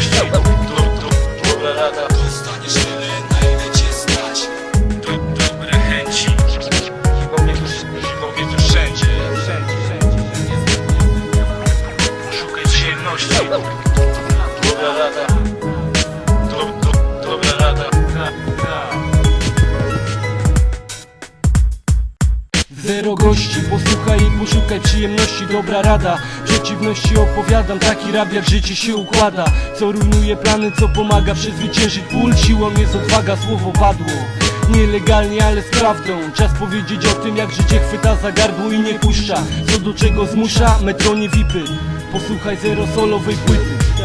Shoot. Zero gości Posłuchaj i poszukaj przyjemności, dobra rada. Przeciwności opowiadam, taki rap jak życie się układa. Co rujnuje plany, co pomaga przezwyciężyć ból. Siłą jest odwaga, słowo padło. Nielegalnie, ale z prawdą. Czas powiedzieć o tym, jak życie chwyta za gardło i nie puszcza. Co do czego zmusza? Metronie vipy Posłuchaj zero solowej płyty